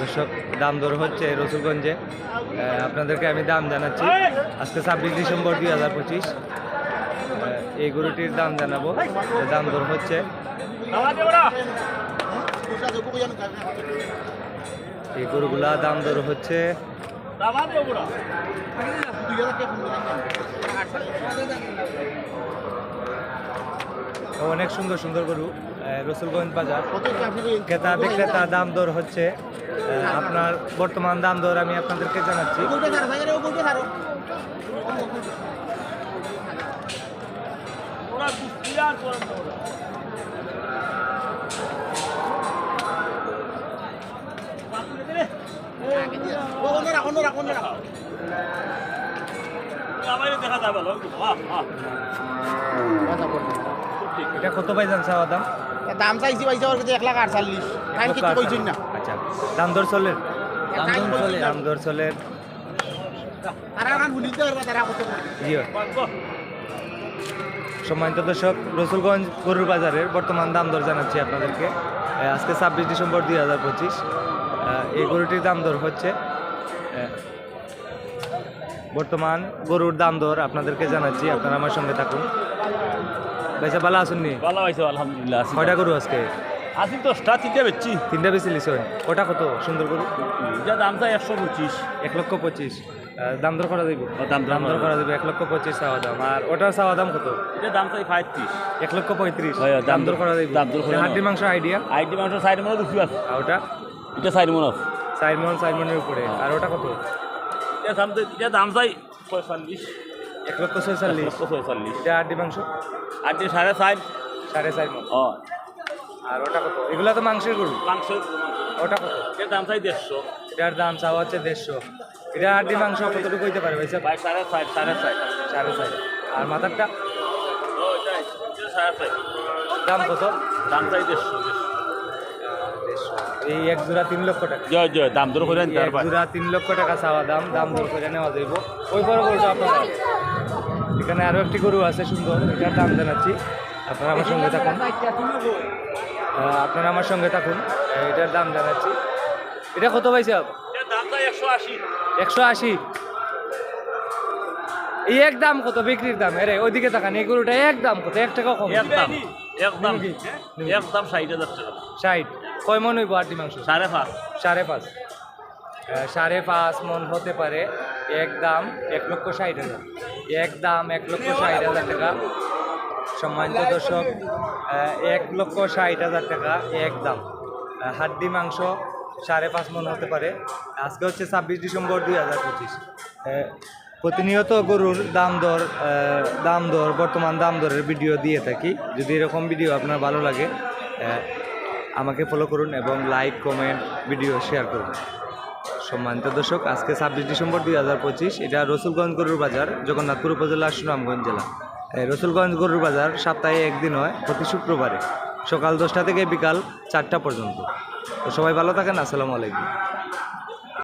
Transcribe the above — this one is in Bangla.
দর্শক দাম দর হচ্ছে রসুলগঞ্জে। আপনাদেরকে আমি দাম জানাচ্ছি। আজকে ছাব্বিশ ডিসেম্বর দুই হাজার পঁচিশ। এই গরুটির দাম জানাব দাম দর হচ্ছে। এই গরুগুলা দাম দর হচ্ছে অনেক সুন্দর সুন্দর গরু। রসুলগঞ্জ বাজার ক্রেতা বিক্রেতা দাম দর হচ্ছে আপনার বর্তমান দাম দর আমি আপনাদেরকে জানাচ্ছি দেখা যাবে এটা কত পাইছেন চাওয়া দাম? দাম চাইছি পাইছে ওর কাছে এক লাখ আটচল্লিশ। টাইম কিন্তু কইছেন না? আচ্ছা দাম দর চলে? দাম দর চলে। দাম দর চলে? তারা পারবে তারা কত। জিও সম্মানিত দর্শক রসুলগঞ্জ গরুর বাজারের বর্তমান দাম দর জানাচ্ছি আপনাদেরকে। আজকে ছাব্বিশ ডিসেম্বর দুই হাজার পঁচিশ। এই গরুটির দাম দর হচ্ছে বর্তমান গরুর দাম দর আপনাদেরকে জানাচ্ছি। আপনারা আমার সঙ্গে থাকুন। বেচা ভালো আসুননি ভালো হয়েছে আলহামদুলিল্লাহ আছি কয়টা গরু আজকে? আছি দশটা তিনটে বেচছি। তিনটা বেশি লিছেন ওটা কত? সুন্দর গরু যা দাম চাই একশো পঁচিশ এক লক্ষ পঁচিশ দাম দর করা ও, দাম দাম দর করা যাবে এক লক্ষ পঁচিশ চাওয়া দাম আর ওটার চাওয়া দাম কত? এটা দাম চাই পঁয়ত্রিশ এক লক্ষ পঁয়ত্রিশ দাম দর করা যাইব দাম দর করে। হাড্ডি মাংস আইডিয়া আইটি মাংস সাইড মনে দুশো আছে। ওটা এটা? সাইড মনে আছে সাইমন সাইমনের উপরে আর ওটা কত? এটা দাম চাই পঁয়তাল্লিশ এক লক্ষ ছয়চল্লিশ। পঁয়তাল্লিশ এটা হাড্ডি মাংস? আর যে সাড়ে চার? সাড়ে চার মন আর ওটা কত? এগুলা তো মাংসের গরু। মাংস। ওটা কত? এর দাম চাই দেড়শো। এটার দাম চাওয়া হচ্ছে দেড়শো। এটা হাড্ডি মাংস কতটুকু হইতে পারে ভাই ভাই সাড়ে চার। সাড়ে চার। সাড়ে চার। আর মাথারটা? দাম কত? দাম চাই দেড়শো। এই এক জোড়া তিন লক্ষ টাকা। জয় জয় দাম দর করে এক জোড়া তিন লক্ষ টাকা চাওয়া দাম দাম দর করে নেওয়া যাইব। ওই বড় গরুটা আপনারা এখানে আরও একটি গরু আছে সুন্দর এটার দাম জানাচ্ছি। আপনারা আমার সঙ্গে থাকুন। আপনারা আমার সঙ্গে থাকুন। এটার দাম জানাচ্ছি। এটা কত পাইছে এর একশো আশি। এই এক দাম কত বিক্রির দাম? এরে ওইদিকে তাকান এই গরুটা এক দাম কত? এক টাকা কম। একদম একদম একদম ষাট হাজার টাকা। ষাট। কয় মন হইব আটটি মাংস? সাড়ে পাঁচ। সাড়ে পাঁচ। সাড়ে পাঁচ মন হতে পারে এক দাম এক লক্ষ ষাট হাজার। এক দাম এক লক্ষ ষাট হাজার টাকা। সম্মানিত দর্শক এক লক্ষ ষাট হাজার টাকা এক দাম। হাড্ডি মাংস সাড়ে পাঁচ মন হতে পারে। আজকে হচ্ছে ছাব্বিশ ডিসেম্বর দুই হাজার পঁচিশ। প্রতিনিয়ত গরুর দাম দর দাম দর বর্তমান দাম দরের ভিডিও দিয়ে থাকি। যদি এরকম ভিডিও আপনার ভালো লাগে আমাকে ফলো করুন এবং লাইক কমেন্ট ভিডিও শেয়ার করুন। সম্মানিত দর্শক, আজকে ছাব্বিশ ডিসেম্বর দুই হাজার পঁচিশ, এটা রসুলগঞ্জ গরুর বাজার, জগন্নাথপুর উপজেলা, সুনামগঞ্জ জেলা। রসুলগঞ্জ গরুর বাজার সপ্তাহে একদিন হয়, প্রতি শুক্রবারে। সকাল দশটা থেকে বিকাল চারটা পর্যন্ত। তো সবাই ভালো থাকেন, আসসালামু আলাইকুম।